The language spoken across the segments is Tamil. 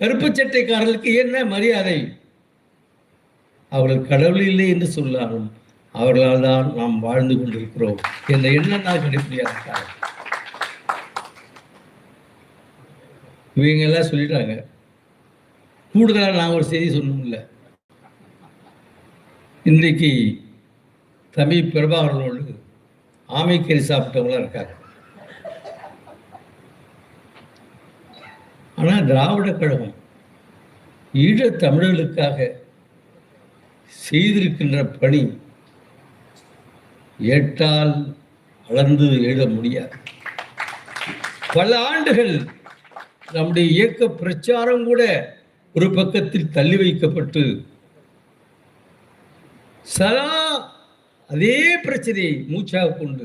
கருப்பு சட்டைக்காரர்களுக்கு என்ன மரியாதை? அவர்கள் கடவுள் இல்லை என்று சொல்லாரும் அவர்களால் தான் நாம் வாழ்ந்து கொண்டிருக்கிறோம். என்ற எண்ணம் தான் கடைப்பிடியாக இவங்க எல்லாம் சொல்லிட்டாங்க. கூடுதலாக நான் ஒரு செய்தி சொன்னோம்ல இன்றைக்கு தமிழ் பிரபாகரனோடு ஆமைக்கறி சாப்பிட்டவங்களாம் இருக்காங்க. ஆனால் திராவிட கழகம் ஈழத் தமிழர்களுக்காக செய்திருக்கின்ற பணி ஏற்றால் அளந்து எழுத முடியாது. பல ஆண்டுகள் நம்முடைய இயக்க பிரச்சாரம் கூட ஒரு பக்கத்தில் தள்ளி வைக்கப்பட்டு சதா அதே பிரச்சனையை மூச்சாக கொண்டு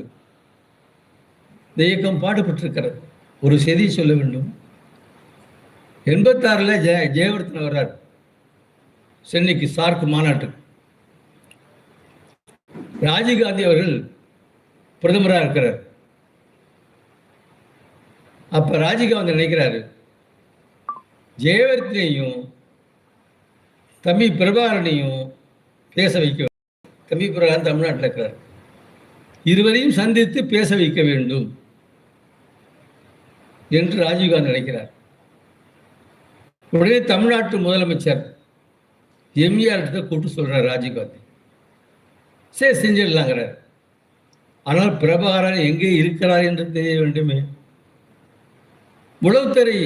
இந்த இயக்கம் பாடுபட்டிருக்கிறது. ஒரு செய்தி சொல்ல வேண்டும். எண்பத்தாறுல ஜெய ஜெயவர்த்தன் வர்றார். சென்னைக்கு சார்க் மாநாட்டுக்கு. ராஜீவ்காந்தி அவர்கள் பிரதமராக இருக்கிறார். அப்ப ராஜீவ்காந்தி நினைக்கிறாரு ஜெயவர்த்தனையும் தம்பி பிரபாகரனையும் பேச வைக்க தம்பி பிரபாகரன் தமிழ்நாட்டில் இருக்கிறார். இருவரையும் சந்தித்து பேச வைக்க வேண்டும் என்று ராஜீவ்காந்தி நினைக்கிறார். உடனே தமிழ்நாட்டு முதலமைச்சர் எம்ஜிஆர் கிட்ட கூப்பிட்டு சொல்றார் ராஜீவ்காந்தி சரி செஞ்சிடலாங்கிறார். ஆனால் பிரபாகரன் எங்கே இருக்கிறார் என்று தெரிய வேண்டுமே. உளவுத்துறை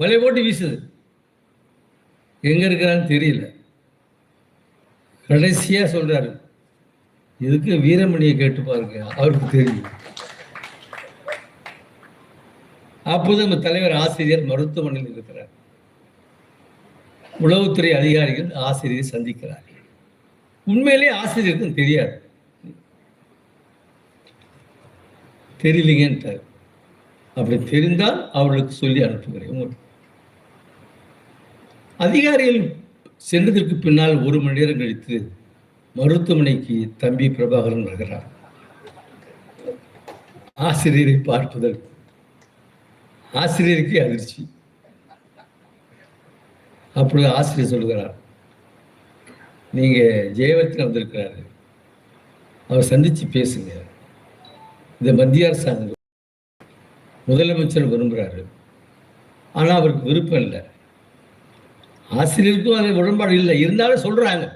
வலை போட்டு வீசுது. எங்க இருக்கிறான்னு தெரியல. கடைசியா சொல்றாரு இதுக்கு வீரமணியை கேட்டு பாருங்க அவருக்கு தெரியும். அப்போது நம்ம தலைவர் ஆசிரியர் மருத்துவமனையில் இருக்கிறார். உளவுத்துறை அதிகாரிகள் ஆசிரியரை சந்திக்கிறார்கள். உண்மையிலே ஆசிரியருக்கும் தெரியாது. தெரியலீங்கன்ட்டார் அப்படி தெரிந்தால் அவர்களுக்கு சொல்லி அனுப்புகிறேன் உங்களுக்கு. அதிகாரிகள் சென்றதற்கு பின்னால் ஒரு மணி நேரம் கழித்து மருத்துவமனைக்கு தம்பி பிரபாகரன் வருகிறார். ஆசிரியரை பார்ப்பதற்கு. ஆசிரியருக்கே அதிர்ச்சி. அப்படி ஆசிரியர் சொல்கிறார் நீங்க ஜெயவர்த்தன் வந்திருக்கிறாரு. அவர் சந்திச்சு பேசுங்க. இந்த மத்திய அரசாங்கம் முதலமைச்சர் விரும்புகிறாரு ஆனால் அவருக்கு விருப்பம் இல்லை. ஆசிரியருக்கும் அது உடன்பாடு இல்லை. இருந்தாலும் சொல்கிறாங்க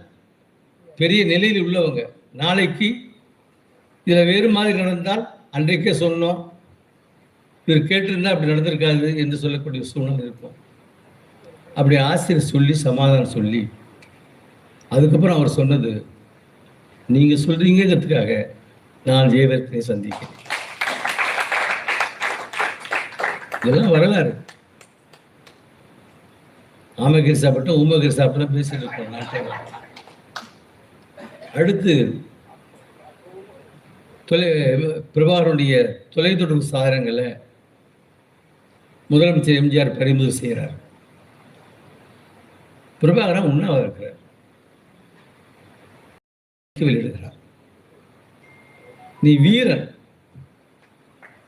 பெரிய நிலையில் உள்ளவங்க. நாளைக்கு இதில் வேறு மாதிரி நடந்தால் அன்றைக்கே சொன்னோம். இவர் கேட்டிருந்தா அப்படி நடந்திருக்காது என்று சொல்லக்கூடிய சூழ்நிலை இருக்கும். அப்படி ஆசிரியர் சொல்லி சமாதானம் சொல்லி அதுக்கப்புறம் அவர் சொன்னது நீங்க சொல்றீங்கிறதுக்காக நான் ஜெயவர்த்தனை சந்திக்கிறேன். இதெல்லாம் வரலாறு. ஆமகிரி சாப்பிட்டோம் ஊமகிரி சாப்பிட்டோம் பேசிட்டு இருக்கோம் நாட்டை அடுத்து தொலை பிரபாகருடைய தொலைத்தொடர்பு சாதனங்களை முதலமைச்சர் எம்ஜிஆர் பறிமுதல் செய்கிறார். பிரபாகரன் உண்ணாவ இருக்கிறார் வெளியிடுகிறார் நீ வீரன்.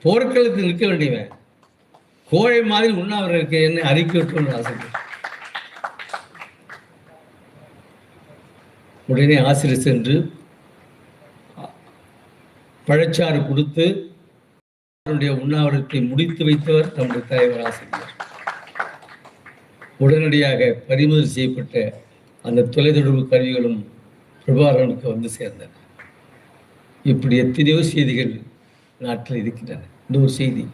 போர்க்களத்தில் நிற்க வேண்டியவன். கோழை மாதிரி உண்ணாவிரதம் இருக்க என்ன அறிக்கை விட்டு ஆசைப்பட்டேன் உடனே ஆசிரியர் சென்று பழச்சாறு கொடுத்து அவருடைய உண்ணாவிரத்தை முடித்து வைத்தவர் தம்முடைய தலைவர் ஆசிரியர். உடனடியாக பறிமுதல் செய்யப்பட்ட அந்த தொலைத்தொடர்பு கருவிகளும் பிரபாகரனுக்கு வந்து சேர்ந்தன. இப்படி எத்தனையோ செய்திகள் நாட்டில் இருக்கின்றன. இன்னொரு செய்தி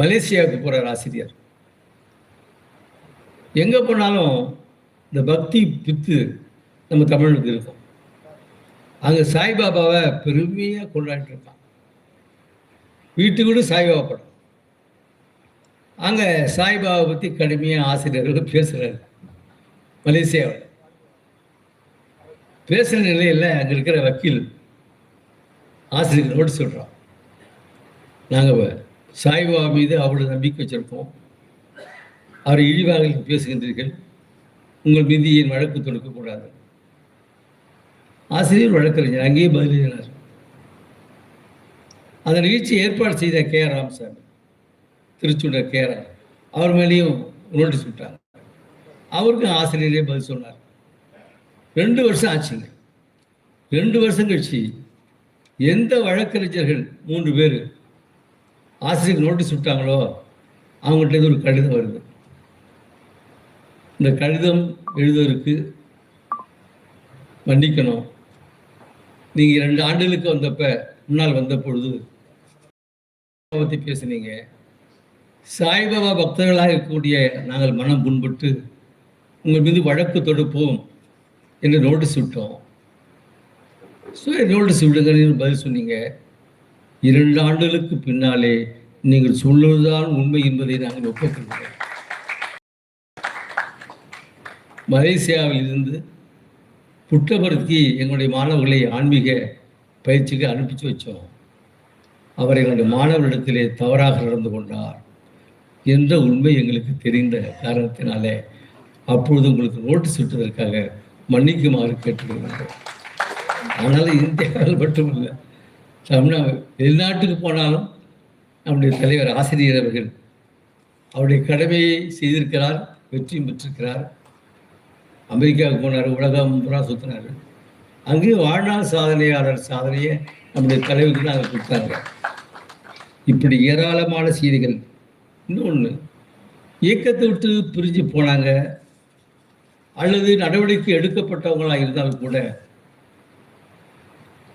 மலேசியாவுக்கு போகிறார் ஆசிரியர். எங்கே போனாலும் இந்த பக்தி பித்து நம்ம தமிழுக்கு இருக்கும். அங்கே சாய்பாபாவை பெருமையாக கொண்டாடிட்டு இருப்பான் வீட்டுக்கு கூட சாய்பாபா படம். அங்கே சாய்பாபா பற்றி கடுமையாக ஆசிரியர்கள் பேசுகிறார் மலேசியாவில். பேசுகிற நிலையில் அங்கே இருக்கிற வக்கீல் ஆசிரியர் நோட்டீஸ் நாங்கள் சாய்பாபா மீது அவ்வளோ நம்பிக்கை வச்சிருக்கோம் அவர் இழிவாக பேசுகின்றீர்கள். உங்கள் மீது என் வழக்கு தொடுக்கக்கூடாது ஆசிரியர் வழக்கறிஞர் அங்கேயே பதிலளினார் அந்த நிகழ்ச்சி ஏற்பாடு செய்த கே ராமசாமி. திருச்சூண்டர் கேரன் அவர் மேலேயும் நோட்டீஸ் விட்டாங்க. அவருக்கும் ஆசிரியரே பதில் சொன்னார். ரெண்டு வருஷம் ஆச்சுங்க. ரெண்டு வருஷம் கழிச்சு எந்த வழக்கறிஞர்கள் மூன்று பேர் ஆசிரியர் நோட்டீஸ் விட்டாங்களோ அவங்கள்ட்ட இருந்து ஒரு கடிதம் வருது. இந்த கடிதம் எழுதுவதற்கு மன்னிக்கணும். நீங்கள் ரெண்டு ஆண்டுகளுக்கு வந்தப்ப முன்னால் வந்த பொழுது பற்றி பேசுனீங்க. சாய்பாபா பக்தர்களாக இருக்கக்கூடிய நாங்கள் மனம் புண்பட்டு உங்கள் மீது வழக்கு தொடுப்போம் என்று நோட்டீஸ் விட்டோம். ஸோ நோட்டீஸ் விடுங்கன்னு பதில் சொன்னீங்க? இரண்டு ஆண்டுகளுக்கு பின்னாலே நீங்கள் சொல்லுவதுதான் உண்மை என்பதை நாங்கள் ஒப்புக்கொள்கிறோம். மலேசியாவில் இருந்து புட்டபர்த்தி எங்களுடைய மாணவர்களை ஆன்மீக பயிற்சிக்கு அனுப்பிச்சு வச்சோம். அவர் எங்களுடைய மாணவரிடத்திலே தவறாக நடந்து கொண்டார். என்ற உண்மை எங்களுக்கு தெரிந்த காரணத்தினாலே அப்பொழுது உங்களுக்கு நோட்டீஸ் விட்டதற்காக மன்னிக்குமாறு கேட்டுக்கொள்கிறோம் ஆனால் இந்தியாவில் மட்டுமல்ல தமிழ்நாடு வெளிநாட்டுக்கு போனாலும் நம்முடைய தலைவர் ஆசிரியர் அவர்கள் அவருடைய கடமையை செய்திருக்கிறார் வெற்றியும் பெற்றிருக்கிறார். அமெரிக்காவுக்கு போனார் உலகம் புறா சுற்றினார் அங்கேயும் வாழ்நாள் சாதனையாளர் சாதனையை நம்முடைய தலைவருக்கு நாங்கள் கொடுத்தாங்க இப்படி ஏராளமான செய்திகள் இன்னொன்று இயக்கத்தை விட்டு பிரிஞ்சு போனாங்க. அல்லது நடவடிக்கை எடுக்கப்பட்டவங்களாக இருந்தாலும் கூட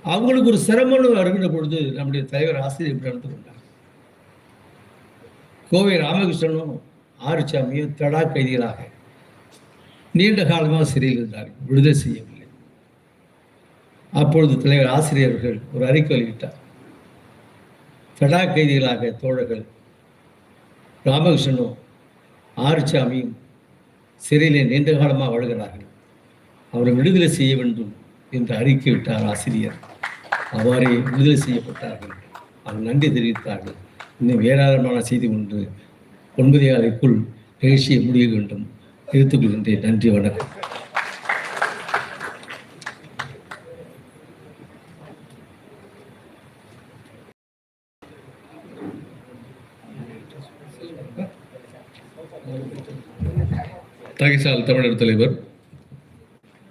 அவங்களுக்கு ஒரு சிரமம் வருகின்ற பொழுது நம்முடைய தலைவர் ஆசிரியர் இப்படி நடந்து கொண்டார். கோவை ராமகிருஷ்ணனும் ஆறுசாமியும் தடா கைதிகளாக நீண்ட காலமாக சிறையில் இருந்தார்கள் விடுதலை செய்யவில்லை. அப்பொழுது தலைவர் ஆசிரியர்கள் ஒரு அறிக்கை வெளியிட்டார். தடா கைதிகளாக தோழர்கள் ராமகிருஷ்ணனும் ஆறுசாமியும் சிறையிலே நீண்ட காலமாக வாழ்கிறார்கள். அவரை விடுதலை செய்ய வேண்டும் என்று அறிக்கை விட்டார் ஆசிரியர். அவ்வாறே விடுதலை செய்யப்பட்டார்கள். அவர் நன்றி தெரிவித்தார்கள். இன்னும் ஏராளமான செய்தி ஒன்று ஒன்பதே ஆலைக்குள் நிகழ்ச்சியை முடிய வேண்டும். எடுத்துக்கொள்கின்றேன் நன்றி வணக்கம். தகிசால் தமிழர் தலைவர்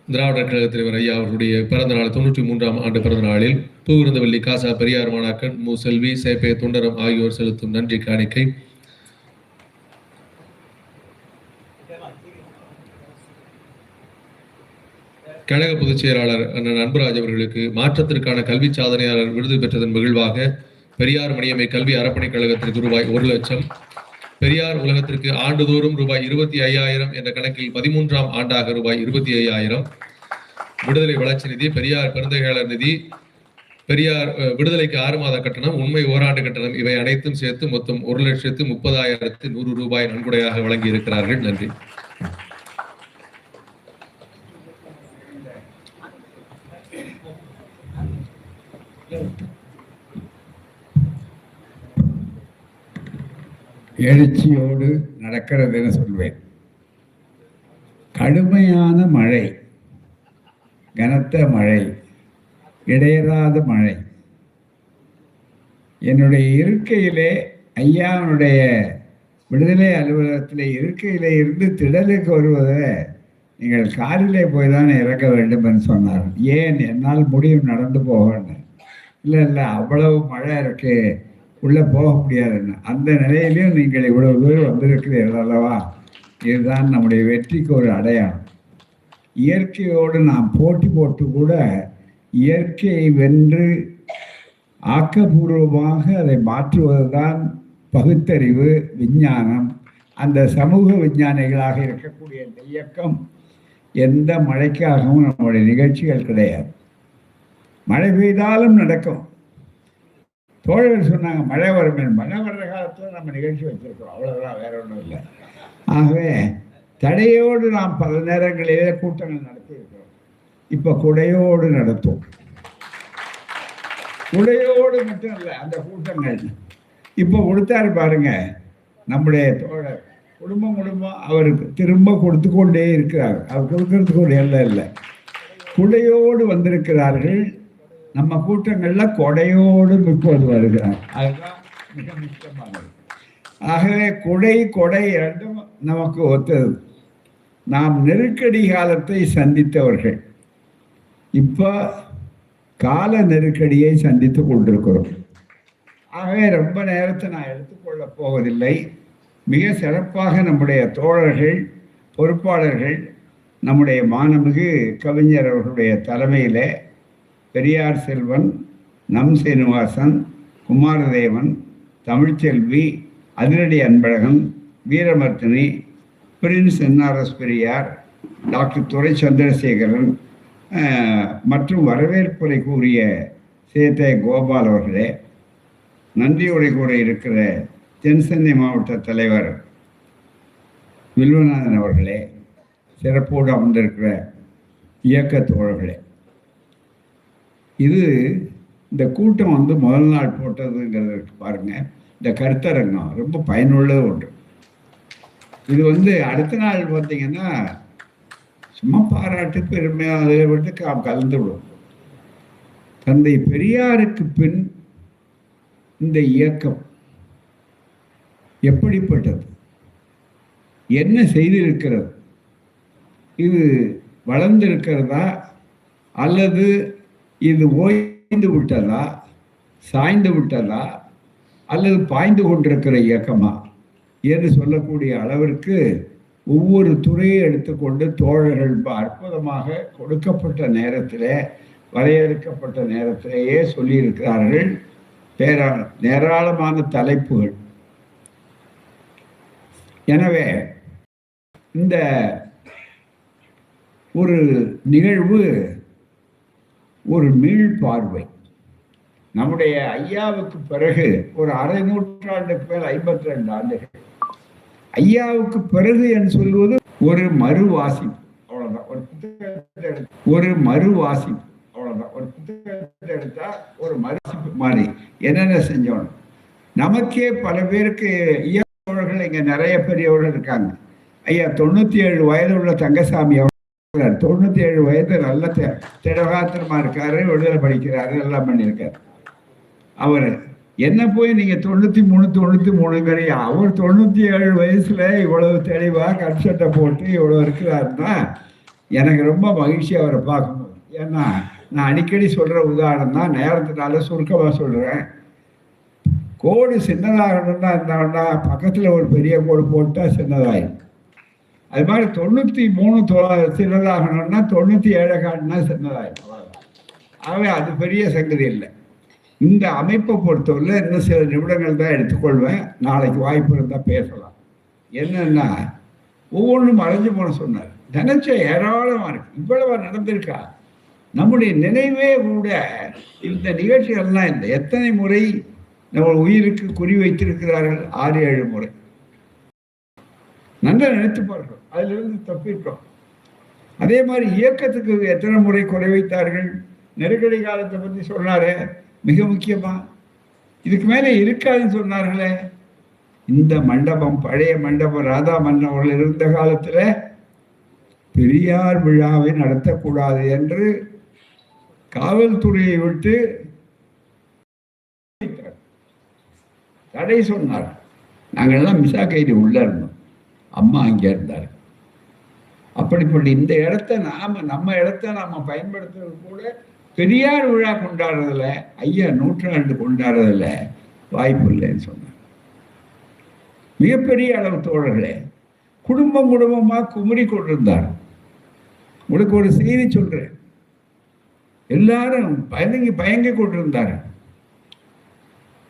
திராவிடர் கழக தலைவர் ஐயா அவர்களுடைய பிறந்த நாள் தொன்னூற்றி மூன்றாம் ஆண்டு பிறந்த நாளில் பூவிருந்தவல்லி காசா பெரியார் மாணாக்கன் மு. செல்வி சேப்பே தொண்டரம் ஆகியோர் செலுத்தும் நன்றி காணிக்கை. கழக பொதுச் செயலாளர் அண்ணன் அன்புராஜ் அவர்களுக்கு மாற்றத்திற்கான கல்வி சாதனையாளர் விருது பெற்றதன் மகிழ்வாக பெரியார் மணியம்மை கல்வி அறப்பணிக் கழகத்திற்கு ரூபாய் ஒரு லட்சம் பெரியார் உலகத்திற்கு ஆண்டுதோறும் ரூபாய் இருபத்தி ஐயாயிரம் என்ற கணக்கில் பதிமூன்றாம் ஆண்டாக ரூபாய் இருபத்தி ஐயாயிரம். விடுதலை வளர்ச்சி நிதி பெரியார் பெருந்தகையாளர் நிதி பெரியார் விடுதலைக்கு ஆறு மாத கட்டணம் உண்மை ஓராண்டு கட்டணம் இவை அனைத்தும் சேர்த்து மொத்தம் ஒரு லட்சத்து முப்பதாயிரத்து நூறு ரூபாய் நன்கொடையாக வழங்கி இருக்கிறார்கள் நன்றி. எழுச்சியோடு நடக்கிறதுன்னு சொல்வேன். கடுமையான மழை கனத்த மழை இடையறாத மழை என்னுடைய இருக்கையிலே ஐயாவுடைய விடுதலை அலுவலகத்தில் இருக்கையிலே இருந்து திடலுக்கு வருவதை நீங்கள் காரிலே போய் தான் இறக்க வேண்டும் என்று சொன்னார் ஏன்? என்னால் முடியும் நடந்து போகணும் இல்லை இல்லை அவ்வளவு மழை இருக்குது உள்ளே போக முடியாதுன்னு. அந்த நிலையிலையும் நீங்கள் இவ்வளவு தூரம் வந்திருக்கிறீர்கள் அல்லவா? இதுதான் நம்முடைய வெற்றிக்கு ஒரு அடையாளம். இயற்கையோடு நாம் போட்டி போட்டு கூட இயற்கையை வென்று ஆக்கப்பூர்வமாக அதை மாற்றுவதுதான் பகுத்தறிவு விஞ்ஞானம். அந்த சமூக விஞ்ஞானிகளாக இருக்கக்கூடிய இந்த இயக்கம் எந்த மழைக்காகவும் நம்முடைய நிகழ்ச்சிகள் கிடையாது. மழை பெய்தாலும் நடக்கும். தோழர்கள் சொன்னாங்க மழை வரும் மழை வர்ற காலத்தில் நம்ம நிகழ்ச்சி வச்சிருக்கிறோம். அவ்வளோதான் வேற ஒன்றும் இல்லை. ஆகவே தடையோடு நாம் பல நேரங்களிலே கூட்டங்கள் நடத்தியிருக்கிறோம். இப்போ குடையோடு நடத்தும் குடையோடு மட்டும் இல்லை அந்த கூட்டங்கள். இப்போ கொடுத்தாரு பாருங்க நம்முடைய தோழர். குடும்பம் குடும்பம் அவருக்கு திரும்ப கொடுத்து கொண்டே இருக்கிறார். அவர் கொடுக்கறதுக்கு ஒரு எல்லை இல்லை. குடையோடு வந்திருக்கிறார்கள். நம்ம கூட்டங்கள்ல கொடையோடு இப்போது வருகிறார். அதுதான் மிக முக்கியமானது. ஆகவே குடை கொடை இரண்டும் நமக்கு ஒத்தது. நாம் நெருக்கடி காலத்தை சந்தித்தவர்கள். இப்போ கால நெருக்கடியை சந்தித்து கொண்டிருக்கிறோம். ஆகவே ரொம்ப நேரத்தை நான் எடுத்துக்கொள்ளப் போவதில்லை. மிக சிறப்பாக நம்முடைய தோழர்கள் பொறுப்பாளர்கள் நம்முடைய மாணமிகு கவிஞர் அவர்களுடைய தலைமையில் பெரியார் செல்வன் நம் சீனிவாசன் குமாரதேவன் தமிழ்ச்செல்வி அதிரடி Anbazhagan Veeramarthini Prince NRS Periyar doctor Durai Chandrasekaran மற்றும் வரவேற்புரை கூறிய சேத்தை கோபால் அவர்களே நன்றியுரை கூட இருக்கிற தென்சென்னை மாவட்ட தலைவர் வில்வநாதன் அவர்களே சிறப்போடு அமர்ந்திருக்கிற இயக்க தோழர்களே. இது இந்த கூட்டம் வந்து முதல் நாள் போட்டதுங்கிறது பாருங்க. இந்த கருத்தரங்கம் ரொம்ப பயனுள்ள ஒன்று. இது வந்து அடுத்த நாள் பார்த்தீங்கன்னா சும்மா பாராட்டு பெருமையாக விட்டு க கலந்து விடும். தந்தை பெரியாருக்கு பின் இந்த இயக்கம் எப்படிப்பட்டது? என்ன செய்திருக்கிறது? இது வளர்ந்திருக்கிறதா? அல்லது இது ஓய்ந்து விட்டதா சாய்ந்து விட்டதா அல்லது பாய்ந்து கொண்டிருக்கிற இயக்கமா என்று சொல்லக்கூடிய அளவிற்கு ஒவ்வொரு துறையை எடுத்துக்கொண்டு தோழர்கள் ப- அற்புதமாக கொடுக்கப்பட்ட நேரத்தில் வரையறுக்கப்பட்ட நேரத்திலேயே சொல்லியிருக்கிறார்கள். பேரா ஏராளமான தலைப்புகள். எனவே இந்த ஒரு நிகழ்வு ஒரு மீள் பார்வை. நம்முடைய ஐயாவுக்கு பிறகு ஒரு அரை நூற்றாண்டுக்கு மேல் ஐம்பத்தி ரெண்டு ஆண்டுகள். ஐயாவுக்கு பிறகு என்று சொல்வது ஒரு மறு அவ்வளவுதான். ஒரு புத்தகத்தை எடுத்து ஒரு மறு அவ்வளவுதான். ஒரு புத்தகத்தை எடுத்தா ஒரு மறுவாசிப்பு மாதிரி. என்னென்ன செஞ்சோம்? நமக்கே பல பேருக்கு இயக்கவர்கள் இங்க நிறைய பெரியவர்கள் இருக்காங்க. ஐயா தொண்ணூத்தி ஏழு வயது உள்ள தங்கசாமி தொண்ணூற்றி தொண்ணூத்தி ஏழு வயது நல்ல தெ- திடகாத்திரமா இருக்காரு விடுதலை படிக்கிறாரு எல்லாம் பண்ணியிருக்காரு. அவர் என்ன போய் நீங்க தொண்ணூத்தி மூணு தொண்ணூத்தி மூணுங்கிறியா அவர் தொண்ணூத்தி ஏழு வயசுல இவ்வளவு தெளிவா கட் சட்டை போட்டு இவ்வளவு இருக்கிறாருன்னா எனக்கு ரொம்ப மகிழ்ச்சி அவரை பார்க்கும்போது ஏன்னா நான் அடிக்கடி சொல்ற உதாரணம் தான் நேரத்தினால சுருக்கமா சொல்றேன். கோடு சின்னதாகணும்னா இருந்தாங்கன்னா பக்கத்துல ஒரு பெரிய கோடு போட்டா சின்னதாயிடும் அது மாதிரி தொண்ணூத்தி மூணு தொ- சின்னதாகணும்னா தொண்ணூத்தி ஏழை காட்டினா சின்னதாக ஆகவே அது பெரிய சங்கதி இல்லை. இந்த அமைப்பை பொறுத்தவரை இன்னும் சில நிமிடங்கள் தான் எடுத்துக்கொள்வேன். நாளைக்கு வாய்ப்பு இருந்தால் பேசலாம். என்னன்னா ஒவ்வொன்றும் மறைஞ்சு போன சொன்னார். நினைச்ச ஏராளமாக இருக்கு. இவ்வளவா நடந்திருக்கா? நம்முடைய நினைவே கூட இந்த நிகழ்ச்சிகள்லாம் இந்த எத்தனை முறை நம்ம உயிருக்கு குறி வைத்திருக்கிறார்கள்? ஆறு ஏழு முறை. நன்றா நினைத்து பாருங்கள் அதிலிருந்து தப்பிட்டோம் அதே மாதிரி இயக்கத்துக்கு எத்தனை முறை குறை வைத்தார்கள்? நெருக்கடி காலத்தை பற்றி சொன்னாரே. மிக முக்கியமா. இதுக்கு மேலே இருக்காதுன்னு சொன்னார்களே. இந்த மண்டபம் பழைய மண்டபம் ராதா மன்னவர்கள் இருந்த காலத்தில் பெரியார் விழாவை நடத்தக்கூடாது என்று காவல்துறையை விட்டு தடை சொன்னார் நாங்கள்லாம் மிசா கைதி உள்ள இருந்தோம். அம்மா அங்கே இருந்தார். அப்படிப்பட்ட இந்த இடத்த நாம நம்ம இடத்த நாம பயன்படுத்துறது கூட பெரியார் விழா கொண்டாடுறதுல ஐயா நூற்றாண்டு கொண்டாடுறதுல வாய்ப்பு இல்லைன்னு சொன்னார். மிகப்பெரிய அளவு தோழர்களே குடும்பம் குடும்பமா குமரி கொண்டிருந்தார். உங்களுக்கு ஒரு செய்தி சொல்றேன். எல்லாரும் பயங்கி பயங்கி கொண்டிருந்தார்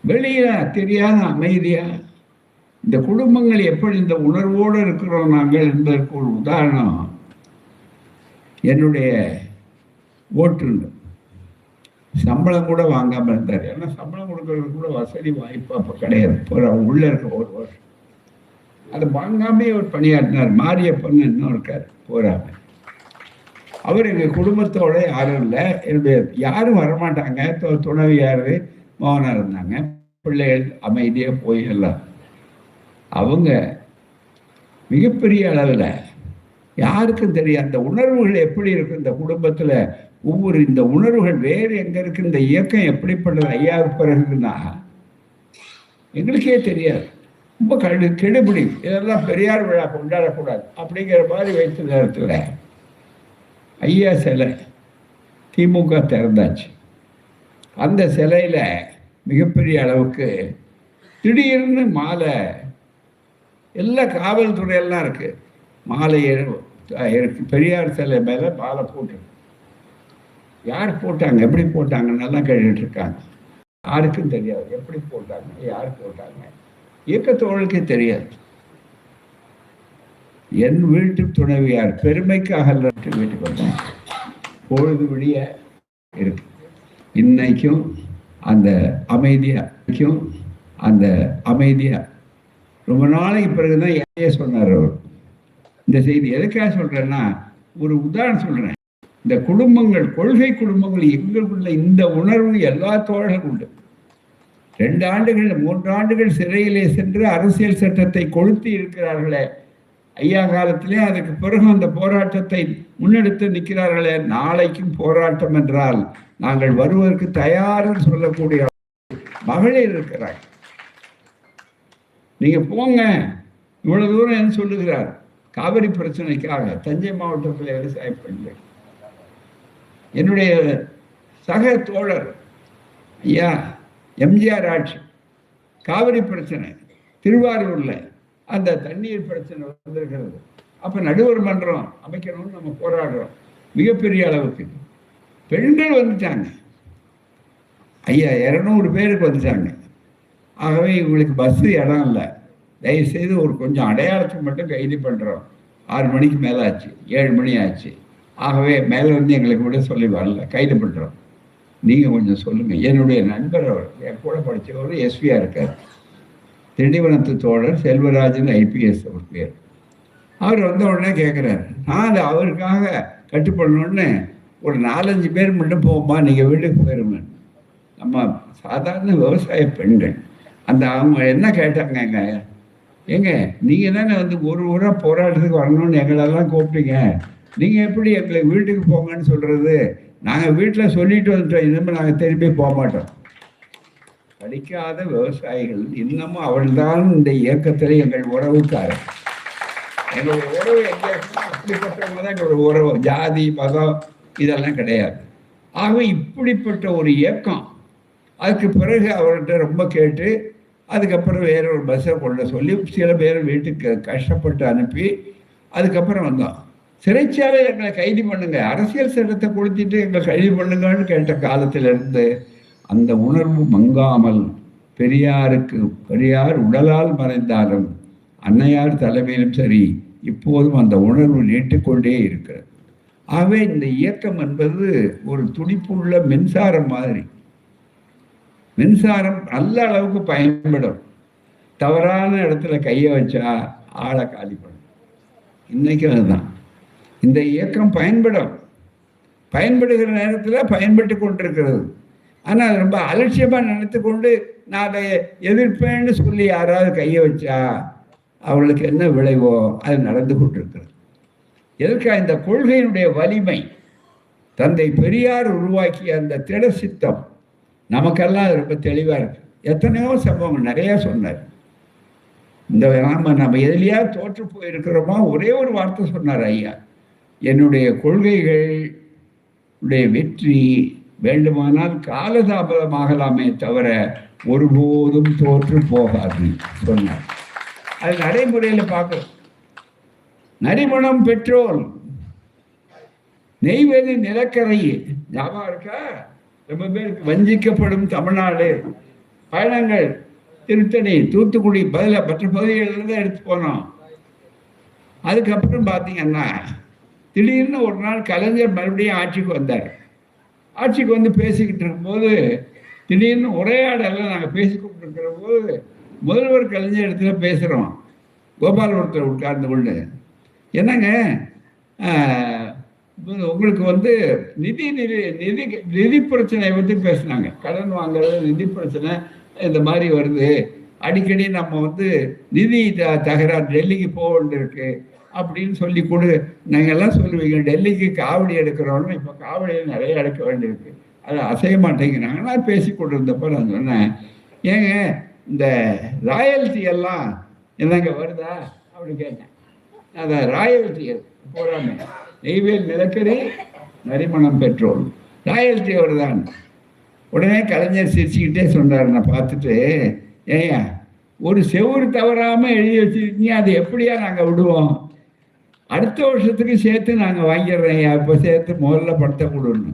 வெளியில தெரியாத அமைதியா இந்த குடும்பங்கள் எப்படி இந்த உணர்வோடு இருக்கிறோம் நாங்கள் என்பதற்கு ஒரு உதாரணம் என்னுடைய ஓட்டுநர். சம்பளம் கூட வாங்காமல் இருந்தார். ஏன்னா சம்பளம் கொடுக்கறது கூட வசதி வாய்ப்பு அப்போ கிடையாது. ஒரு உள்ள இருக்க ஒரு வருஷம். அதை வாங்காமே அவர் பணியாற்றினார். மாரியப்பன் இன்னும் இருக்கார். போறாம அவர் எங்கள் குடும்பத்தோட யாரும் இல்லை. என்னுடைய யாரும் வரமாட்டாங்க. து- துணைவியார் மோகனார் இருந்தாங்க. பிள்ளைகள் அமைதியாக போய் எல்லாம் அவங்க மிகப்பெரிய அளவில் யாருக்கும் தெரியும் அந்த உணர்வுகள் எப்படி இருக்கு இந்த குடும்பத்தில் ஒவ்வொரு இந்த உணர்வுகள் வேறு எங்க இருக்கு? இந்த இயக்கம் எப்படிப்பட்டது ஐயாவுக்கு பிறகுன்னா எங்களுக்கே தெரியாது. ரொம்ப கடு கெடுபிடி. இதெல்லாம் பெரியார் விழா கொண்டாடக்கூடாது. அப்படிங்கிற மாதிரி வைத்த நேரத்தில் ஐயா சிலை திமுக திறந்தாச்சு. அந்த சிலையில் மிகப்பெரிய அளவுக்கு திடீர்னு மாலை எல்லா காவல்துறையெல்லாம் இருக்கு. மாலை இருக்கு பெரியார் சிலை மேலே மாலை போட்டு. யார் போட்டாங்க? எப்படி போட்டாங்கன்னெல்லாம் கேட்டுட்டு இருக்காங்க. யாருக்கும் தெரியாது. எப்படி போட்டாங்க? யார் போட்டாங்க? இயக்கத்தோழலுக்கே தெரியாது. என் வீட்டு துணைவியார் பெருமைக்காக வீட்டுக்கு வந்தாங்க. பொழுது விடிய இருக்கு. இன்னைக்கும் அந்த அமைதியாக்கும் அந்த அமைதியாக ரொம்ப நாளைக்கு பிறகுதான் ஏன் சொன்னார் அவர். இந்த செய்தி எதுக்காக சொல்றேன்னா ஒரு உதாரணம் சொல்றேன். இந்த குடும்பங்கள் கொள்கை குடும்பங்கள் எங்களுக்குள்ள இந்த உணர்வு எல்லா தோழர்களும் உண்டு. ரெண்டு ஆண்டுகள் மூன்று ஆண்டுகள் சிறையிலே சென்று அரசியல் சட்டத்தை கொளுத்தி இருக்கிறார்களே. ஐயா காலத்திலே அதுக்கு பிறகு அந்த போராட்டத்தை முன்னெடுத்து நிற்கிறார்களே. நாளைக்கும் போராட்டம் என்றால் நாங்கள் வருவதற்கு தயார் சொல்லக்கூடிய மகளிர் இருக்கிறார்கள். நீங்கள் போங்க. இவ்வளோ தூரம் என்ன சொல்லுகிறார்? காவிரி பிரச்சனைக்காக தஞ்சை மாவட்டத்தில் விவசாய பெண்கள் என்னுடைய சக தோழர் ஐயா எம்ஜிஆர் ஆட்சி காவிரி பிரச்சனை திருவாரூரில் அந்த தண்ணீர் பிரச்சனை வந்திருக்கிறது. அப்போ நடுவர் மன்றம் அமைக்கணும்னு நம்ம போராடுறோம். மிகப்பெரிய அளவுக்கு. பெண்கள் வந்துட்டாங்க. ஐயா இரநூறு பேருக்கு வந்துட்டாங்க. ஆகவே இவங்களுக்கு பஸ்ஸு இடம் இல்லை. தயவுசெய்து ஒரு கொஞ்சம் அடையாளத்தை மட்டும் கைது பண்ணுறோம் ஆறு மணிக்கு மேலே ஆச்சு ஏழு மணி ஆச்சு. ஆகவே மேலே வந்து எங்களுக்கு விட சொல்லி வரல. கைது பண்ணுறோம் நீங்கள் கொஞ்சம் சொல்லுங்கள் என்னுடைய நண்பர் அவர் என் கூட படித்தவர் எஸ்வியா இருக்கார். திண்டிவனத்து தோழர் செல்வராஜன் ஐபிஎஸ் அவர் பேர். அவர் வந்த உடனே கேட்குறாரு நான் அதை அவருக்காக கட்டுப்படணுன்னு ஒரு நாலஞ்சு பேர் மட்டும் போகும்பா நீங்கள் வீட்டுக்கு போயிருங்க. நம்ம சாதாரண விவசாய பெண்கள். அந்த அவங்க என்ன கேட்டாங்கங்க ஏங்க நீங்கள் தானே வந்து ஒரு ஊரா போராட்டத்துக்கு வரணும்னு எங்களெல்லாம் கூப்பிட்டீங்க. நீங்கள் எப்படி எங்களை வீட்டுக்கு போங்கன்னு சொல்கிறது நாங்கள் வீட்டில் சொல்லிட்டு வந்துட்டோம் இனிமேல் நாங்கள் திரும்பி போக மாட்டோம் படிக்காத விவசாயிகள் இன்னமும் அவள்தான் இந்த இயக்கத்தில் எங்கள் உறவுக்காரர். எங்களுடைய உறவு எங்கே அப்படிப்பட்டவங்க தான் எங்களுடைய உறவு. ஜாதி மதம் இதெல்லாம் கிடையாது. ஆகவே இப்படிப்பட்ட ஒரு இயக்கம் அதுக்கு பிறகு அவர்கிட்ட ரொம்ப கேட்டு அதுக்கப்புறம் வேற ஒரு பஸ்ஸை கொள்ள சொல்லி சில பேர் வீட்டுக்கு கஷ்டப்பட்டு அனுப்பி அதுக்கப்புறம் வந்தோம். சிறைச்சாலை எங்களை கைது பண்ணுங்க. அரசியல் சட்டத்தை கொடுத்துட்டு எங்களை கைது பண்ணுங்கன்னு கேட்ட காலத்திலிருந்து அந்த உணர்வு மங்காமல் பெரியாருக்கு பெரியார் உடலால் மறைந்தாலும் அன்னையார் தலைமையிலும் சரி இப்போதும் அந்த உணர்வு நீட்டுக்கொண்டே இருக்கிறது. ஆகவே இந்த இயக்கம் என்பது ஒரு துடிப்புள்ள மின்சாரம் மாதிரி. மின்சாரம் நல்ல அளவுக்கு பயன்படும். தவறான இடத்துல கையை வச்சா ஆளை காலி பண்ணும். இன்னைக்கு அதுதான். இந்த இயக்கம் பயன்படும். பயன்படுகிற நேரத்தில் பயன்பட்டு கொண்டிருக்கிறது. ஆனால் அது ரொம்ப அலட்சியமாக நினைத்து கொண்டு நான் அதை எதிர்ப்பேன்னு சொல்லி யாராவது கையை வச்சா அவளுக்கு என்ன விளைவோ அது நடந்து கொண்டிருக்கிறது. எதற்காக இந்த கொள்கையினுடைய வலிமை? தந்தை பெரியார் உருவாக்கிய அந்த திட சித்தம். நமக்கெல்லாம் அது ரொம்ப தெளிவாக இருக்கு. எத்தனையோ சம்பவங்கள் நிறையா சொன்னார். இந்த நாம நம்ம எதுலையா தோற்று போயிருக்கிறோமா ஒரே ஒரு வார்த்தை சொன்னார் ஐயா. என்னுடைய கொள்கைகள் உடைய வெற்றி வேண்டுமானால் காலதாபதமாகலாமே தவிர ஒருபோதும் தோற்று போகாது சொன்னார். அது நடைமுறையில் பார்க்க நரிமணம் பெட்ரோல் நெய்வேலி நிலக்கரை ஞாபகம் இருக்கா? ரொம்ப பேருக்கு வஞ்சிக்கப்படும் தமிழ்நாடு. பயணங்கள் திருத்தணி தூத்துக்குடி பதில மற்ற பகுதிகளிலிருந்து எடுத்து போனோம். அதுக்கப்புறம் பார்த்தீங்கன்னா திடீர்னு ஒரு நாள் கலைஞர் மறுபடியும் ஆட்சிக்கு வந்தார். ஆட்சிக்கு வந்து பேசிக்கிட்டு இருக்கும்போது திடீர்னு உரையாடலாம் நாங்கள் பேசிக்கிட்டு இருக்கிற போது முதல்வர் கலைஞர் இடத்துல பேசுகிறோம் கோபாலபுரத்தில் உட்கார்ந்து கொண்டு. என்னங்க உங்களுக்கு வந்து நிதி நிதி நிதி நிதி பிரச்சனை பற்றி பேசுனாங்க. கடன் வாங்குறது நிதி பிரச்சனை இந்த மாதிரி வருது. அடிக்கடி நம்ம வந்து நிதி த- தகராறு டெல்லிக்கு போக வேண்டியிருக்கு அப்படின்னு சொல்லி கொடு நாங்கள் எல்லாம் சொல்லுவீங்க. டெல்லிக்கு காவடி எடுக்கிறோன்னு இப்போ காவடியில் நிறைய எடுக்க வேண்டியிருக்கு. அதை அசைய மாட்டேங்கிறாங்க நான் பேசி கொண்டிருந்தப்ப நான் சொன்னேன். ஏங்க இந்த ராயல்ட்டி எல்லாம் என்னங்க வருதா? அப்படின்னு கேட்டேன். அதான் ராயல்டி போறாமே நெய்வேல் நிலக்கரி நரிமணம் பெட்ரோல் ராயல்டி வருதான் உடனே கலைஞர் சிரிச்சுக்கிட்டே சொன்னார் நான் பார்த்துட்டு ஏய்யா ஒரு செவுறு தவறாமல் எழுதி வச்சிருக்கீங்க அது எப்படியா நாங்கள் விடுவோம்? அடுத்த வருஷத்துக்கு சேர்த்து நாங்கள் வாங்கிடுறோம் இப்போ சேர்த்து முதல்ல படத்தை கொடுன்னு.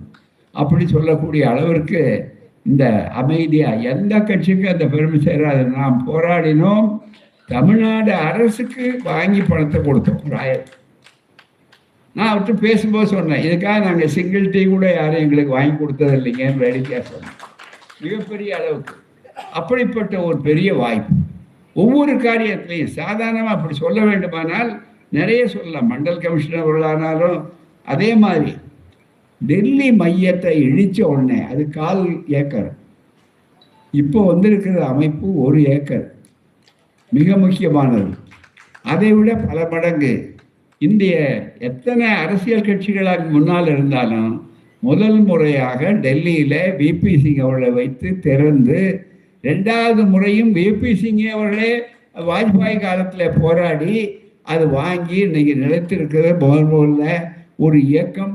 அப்படி சொல்லக்கூடிய அளவிற்கு இந்த அமைதியாக எந்த கட்சிக்கும் அந்த பெருமை சேராது. நாம் போராடினோம் தமிழ்நாடு அரசுக்கு வாங்கி பணத்தை கொடுத்தோம் ராயல். நான் அவர்கிட்ட பேசும்போது சொன்னேன் இதுக்காக நாங்கள் சிங்கிள் டீ கூட யாரும் எங்களுக்கு வாங்கி கொடுத்தது இல்லைங்கன்னு வேடிக்கையாக சொன்னேன். மிகப்பெரிய அளவுக்கு. அப்படிப்பட்ட ஒரு பெரிய வாய்ப்பு. ஒவ்வொரு காரியத்திலையும் சாதாரணமாக அப்படி சொல்ல வேண்டுமானால் நிறைய சொல்லலாம். மண்டல் கமிஷனர் அவர்களானாலும் அதே மாதிரி. டெல்லி மையத்தை இழிச்ச உடனே அது கால் ஏக்கர். இப்போ வந்திருக்கிற அமைப்பு ஒரு ஏக்கர். மிக முக்கியமானது. அதை விட பல மடங்கு இந்திய எத்தனை அரசியல் கட்சிகளாக முன்னால் இருந்தாலும் முதல் முறையாக டெல்லியில் விபி சிங் அவர்களை வைத்து திறந்து ரெண்டாவது முறையும் விபி சிங் அவர்களே வாஜ்பாய் காலத்தில் போராடி அது வாங்கி இன்னைக்கு நிலைத்திருக்கிற முதல் முதல்ல ஒரு இயக்கம்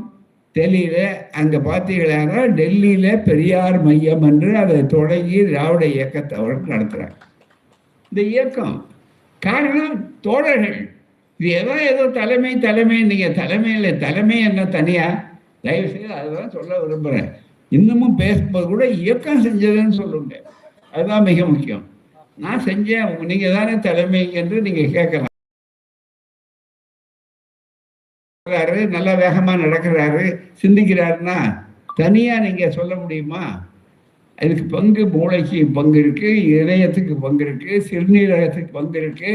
டெல்லியில் அங்கே பார்த்தீங்கன்னா டெல்லியில் பெரியார் மையம் என்று அதை தொடங்கி திராவிட இயக்கத்தை அவர்கள் நடத்துகிறாங்க இந்த இயக்கம் காரணம் தோழர்கள். இது ஏதோ ஏதோ தலைமை தலைமை நீங்கள் தலைமையில் தலைமை என்ன தனியா? தயவு செய்து அதுதான் சொல்ல விரும்புகிறேன் இன்னமும் பேசும்போது கூட இயக்கம் செஞ்சதுன்னு சொல்லுங்க. அதுதான் மிக முக்கியம். நான் செஞ்சேன் நீங்கள் தானே தலைமை என்று நீங்கள் கேட்கலாம். நல்லா வேகமாக நடக்கிறாரு சிந்திக்கிறாருன்னா தனியாக நீங்கள் சொல்ல முடியுமா? அதுக்கு பங்கு மூளைக்கு பங்கு இருக்கு இதயத்துக்கு பங்கு இருக்கு சிறுநீரகத்துக்கு பங்கு இருக்கு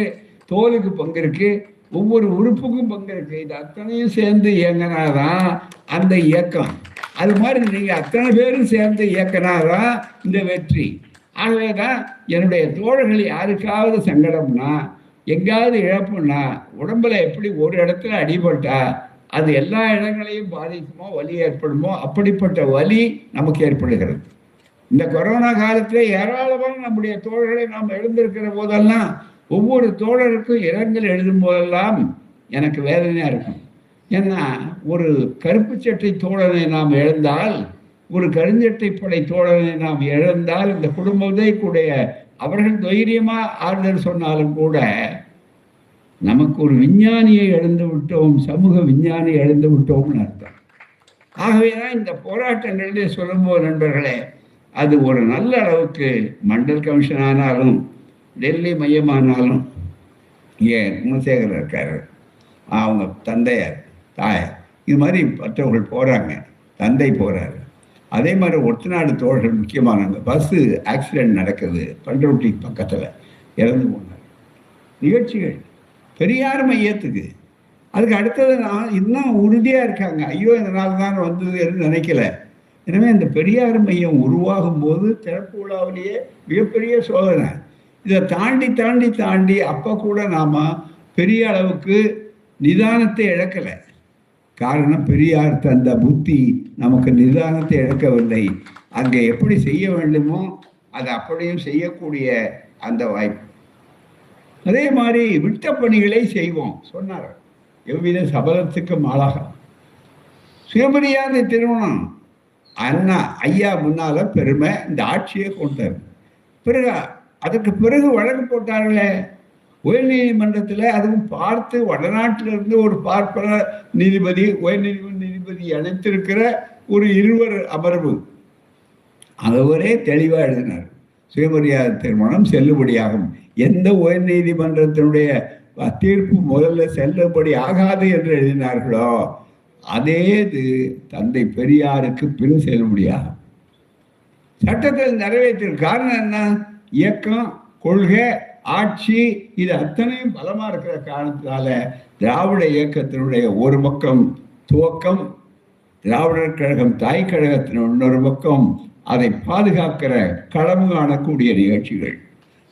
தோலுக்கு பங்கு இருக்குது ஒவ்வொரு உறுப்புக்கும் பங்கு இது அத்தனையும் சேர்ந்து இயங்கினாதான் அந்த இயக்கம். அது மாதிரி நீங்கள் அத்தனை பேரும் சேர்ந்து இயக்கினாதான் இந்த வெற்றி. ஆகவே தான் என்னுடைய தோழர்கள் யாருக்காவது சங்கடம்னா எங்காவது இழப்புன்னா உடம்புல எப்படி ஒரு இடத்துல அடிபட்டா அது எல்லா இடங்களையும் பாதிக்குமோ வலி ஏற்படுமோ அப்படிப்பட்ட வலி நமக்கு ஏற்படுகிறது. இந்த கொரோனா காலத்தில் ஏராளமான நம்முடைய தோழர்களை நாம் எழுந்திருக்கிற போதெல்லாம் ஒவ்வொரு தோழருக்கும் இரங்கல் எழுதும் போதெல்லாம் எனக்கு வேதனையாக இருக்கும். ஏன்னா ஒரு கருப்பு சட்டை தோழனை நாம் இழந்தால் ஒரு கருஞ்சட்டை படை தோழனை நாம் இழந்தால் இந்த குடும்பத்தை கூட அவர்கள் தைரியமா ஆறுதல் சொன்னாலும் கூட நமக்கு ஒரு விஞ்ஞானியை இழந்து விட்டோம் சமூக விஞ்ஞானியை இழந்து விட்டோம்னு அர்த்தம். ஆகவே தான் இந்த போராட்டங்களிலே சொல்லும்போது நண்பர்களே அது ஒரு நல்ல அளவுக்கு மண்டல் கமிஷன் ஆனாலும் டெல்லி மையமானாலும் ஏன்? குணசேகரர் இருக்கார். அவங்க தந்தையார் தாயார். இது மாதிரி மற்றவர்கள் போகிறாங்க தந்தை போகிறாரு அதே மாதிரி ஒத்தநாடு தோழர்கள் முக்கியமானவங்க பஸ்ஸு ஆக்சிடென்ட் நடக்குது. பண்ருட்டி பக்கத்தில் இறந்து போனார். நிகழ்ச்சிகள். பெரியார் மையத்துக்கு. அதுக்கு அடுத்தது நான் இன்னும் உறுதியாக இருக்காங்க. ஐயோ இதனால தான் வந்தது என்று நினைக்கல. எனவே இந்த பெரியார் மையம் உருவாகும் போது திறப்பு விழாவிலேயே மிகப்பெரிய சோதனை. இதை தாண்டி தாண்டி தாண்டி அப்போ கூட நாம் பெரிய அளவுக்கு நிதானத்தை இழக்கலை. காரணம் பெரியார் தந்த புத்தி நமக்கு நிதானத்தை இழக்கவில்லை. அங்கே எப்படி செய்ய வேண்டுமோ அதை அப்படியும் செய்யக்கூடிய அந்த வாய்ப்பு. அதே மாதிரி விட்ட பணிகளை செய்வோம் சொன்னார். எவ்வித சபலத்துக்கும் ஆளாக. சுயமரியாதை திருமணம். அண்ணா ஐயா முன்னால பெருமை இந்த ஆட்சியை கொண்டார் பிறகு அதுக்கு பிறகு வழக்கு போட்டார்களே. உயர்நீதிமன்றத்தில் அதுவும் பார்த்து வடநாட்டிலிருந்து ஒரு பார்ப்பன நீதிபதி உயர்நீதிமன்ற நீதிபதி அழைத்திருக்கிற ஒரு இருவர் அமர்வு. அவரே தெளிவாக எழுதினார். சுயமரியாதை திருமணம் செல்லுபடியாகும். எந்த உயர்நீதிமன்றத்தினுடைய தீர்ப்பு முதல்ல செல்லுபடி ஆகாது என்று எழுதினார்களோ அதே இது தந்தை பெரியாருக்கு பின் செல்லுபடியாகும். சட்டத்தில் நிறைவேற்ற காரணம் என்ன? இயக்கம் கொள்கை ஆட்சி இது அத்தனையும் பலமா இருக்கிற காரணத்தினால திராவிட இயக்கத்தினுடைய ஒரு பக்கம் துவக்கம் திராவிடர் கழகம் தாய் கழகத்தின் இன்னொரு பக்கம் அதை பாதுகாக்கிற களம் காணக்கூடிய நிகழ்ச்சிகள்.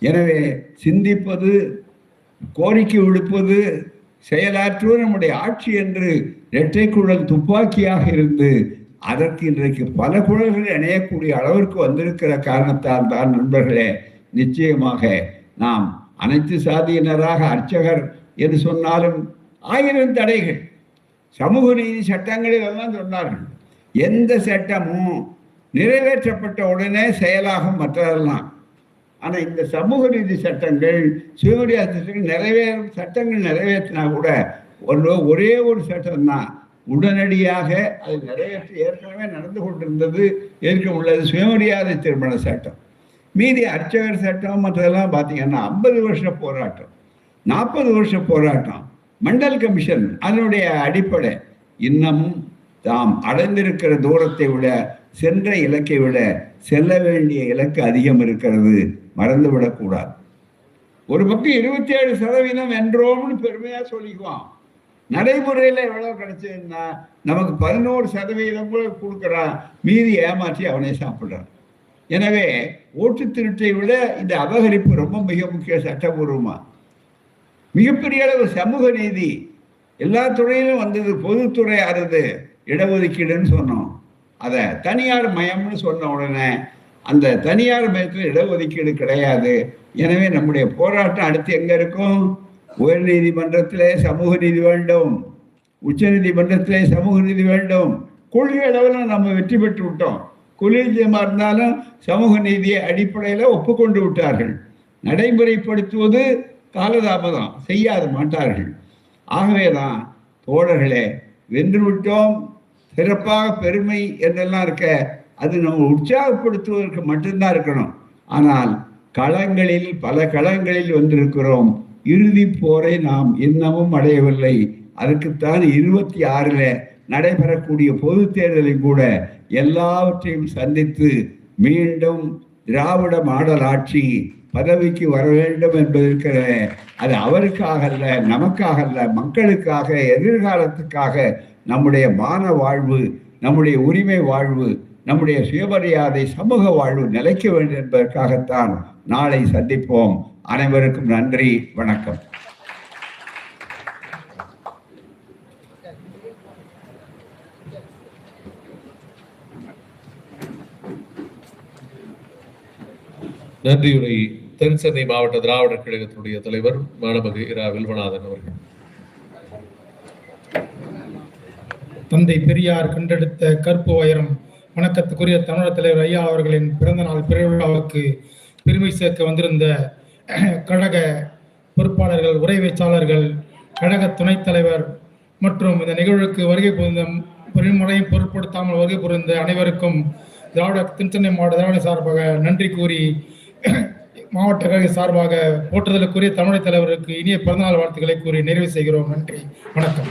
எனவே சிந்திப்பது கோரிக்கை விடுப்பது செயலாற்றுவது நம்முடைய ஆட்சி என்று இரட்டை குழல் துப்பாக்கியாக இருந்து அதற்கு இன்றைக்கு பல குழல்கள் இணையக்கூடிய அளவிற்கு வந்திருக்கிற காரணத்தால் தான் நண்பர்களே நிச்சயமாக நாம் அனைத்து சாதியினராக அர்ச்சகர் என்று சொன்னாலும் ஆயிரம் தடைகள். சமூக நீதி சட்டங்களில் எல்லாம் சொன்னார்கள். எந்த சட்டமும் நிறைவேற்றப்பட்ட உடனே செயலாகும் மற்றதெல்லாம். ஆனால் இந்த சமூக நீதி சட்டங்கள் சுயமரியாதை சட்டங்கள் நிறைவேறும் சட்டங்கள் நிறைவேற்றினா கூட ஒரு ஒரே ஒரு சட்டம் தான் உடனடியாக அது நிறைய ஏற்கனவே நடந்து கொண்டிருந்தது ஏற்க உள்ளது சுயமரியாதை திருமண சட்டம். மீதி அர்ச்சகர் சட்டம் மற்றதெல்லாம் பார்த்தீங்கன்னா ஐம்பது வருஷ போராட்டம் நாற்பது வருஷ போராட்டம். மண்டல் கமிஷன் அதனுடைய அடிப்படை இன்னமும் தாம் அடைந்திருக்கிற தூரத்தை விட சென்ற இலக்கை விட செல்ல வேண்டிய இலக்கு அதிகம் இருக்கிறது மறந்துவிடக்கூடாது ஒரு பக்கம் இருபத்தி ஏழு சதவீதம் வென்றோம்னு பெருமையா சொல்லிக்குவான். நடைமுறையில் எவ்வளவு கிடைச்சதுன்னா நமக்கு பதினோரு சதவீதம் கூட கொடுக்குறான் மீதி ஏமாற்றி அவனே சாப்பிடுறான். எனவே ஓட்டு திருட்டை விட இந்த அபகரிப்பு ரொம்ப மிக முக்கிய சட்டபூர்வமா. மிகப்பெரிய அளவு சமூக நீதி. எல்லா துறையிலும் வந்தது பொதுத்துறை அறுது இடஒதுக்கீடுன்னு சொன்னோம். அதை தனியார் மயம்னு சொன்ன உடனே அந்த தனியார் மயத்தில் இடஒதுக்கீடு கிடையாது. எனவே நம்முடைய போராட்டம் அடுத்து எங்கே இருக்கும்? உயர் நீதிமன்றத்திலே சமூக நீதி வேண்டும். உச்ச நீதிமன்றத்திலே சமூக நீதி வேண்டும். கொள்கை அளவில் நம்ம வெற்றி பெற்று விட்டோம். கொலிஜியமாக இருந்தாலும் சமூக நீதியை அடிப்படையில் ஒப்புக்கொண்டு விட்டார்கள். நடைமுறைப்படுத்துவது காலதாமதம். செய்யாது மாட்டார்கள். ஆகவே தான் தோழர்களே வென்று விட்டோம். சிறப்பாக பெருமை என்றெல்லாம் இருக்க அது நம்ம உற்சாகப்படுத்துவதற்கு மட்டும்தான் இருக்கணும். ஆனால் களங்களில் பல களங்களில் வந்திருக்கிறோம். இறுதி போரை நாம் இன்னமும் அடையவில்லை. அதுக்குத்தான் இருபத்தி ஆறுல நடைபெறக்கூடிய பொது தேர்தலில் கூட எல்லாவற்றையும் சந்தித்து மீண்டும் திராவிட மாடல் ஆட்சி பதவிக்கு வர வேண்டும் என்பதற்கிற அது அவருக்காக அல்ல நமக்காக அல்ல மக்களுக்காக எதிர்காலத்துக்காக நம்முடைய மான வாழ்வு நம்முடைய உரிமை வாழ்வு நம்முடைய சுயமரியாதை சமூக வாழ்வு நிலைக்க வேண்டும் என்பதற்காகத்தான் நாளை சந்திப்போம். அனைவருக்கும் நன்றி வணக்கம். நன்றியுரை தென்சென்னை மாவட்ட திராவிடர் கழகத்தினுடைய தலைவர் மாணவகு இரா வில்வநாதன் அவர்கள். தந்தை பெரியார் கண்டெடுத்த கற்பு வயரம் வணக்கத்துக்குரிய தமிழர் தலைவர் ஐயா அவர்களின் பிறந்த நாள் பெருவிழாவுக்கு பெருமை சேர்க்க வந்திருந்த கழக பொறுப்பாளர்கள் உரை பேச்சாளர்கள் கழக துணைத் தலைவர் மற்றும் இந்த நிகழ்வுக்கு வருகை புரிந்த பெருமுறையும் பொருட்படுத்தாமல் வருகை புரிந்த அனைவருக்கும் திராவிட திருச்சென்னை மாவட்ட திராவிட சார்பாக நன்றி கூறி மாவட்ட கழக சார்பாக போற்றுதலுக்குரிய தமிழர் தலைவருக்கு இனிய பிறந்தநாள் வாழ்த்துக்களை கூறி நிறைவு செய்கிறோம். நன்றி. வணக்கம்.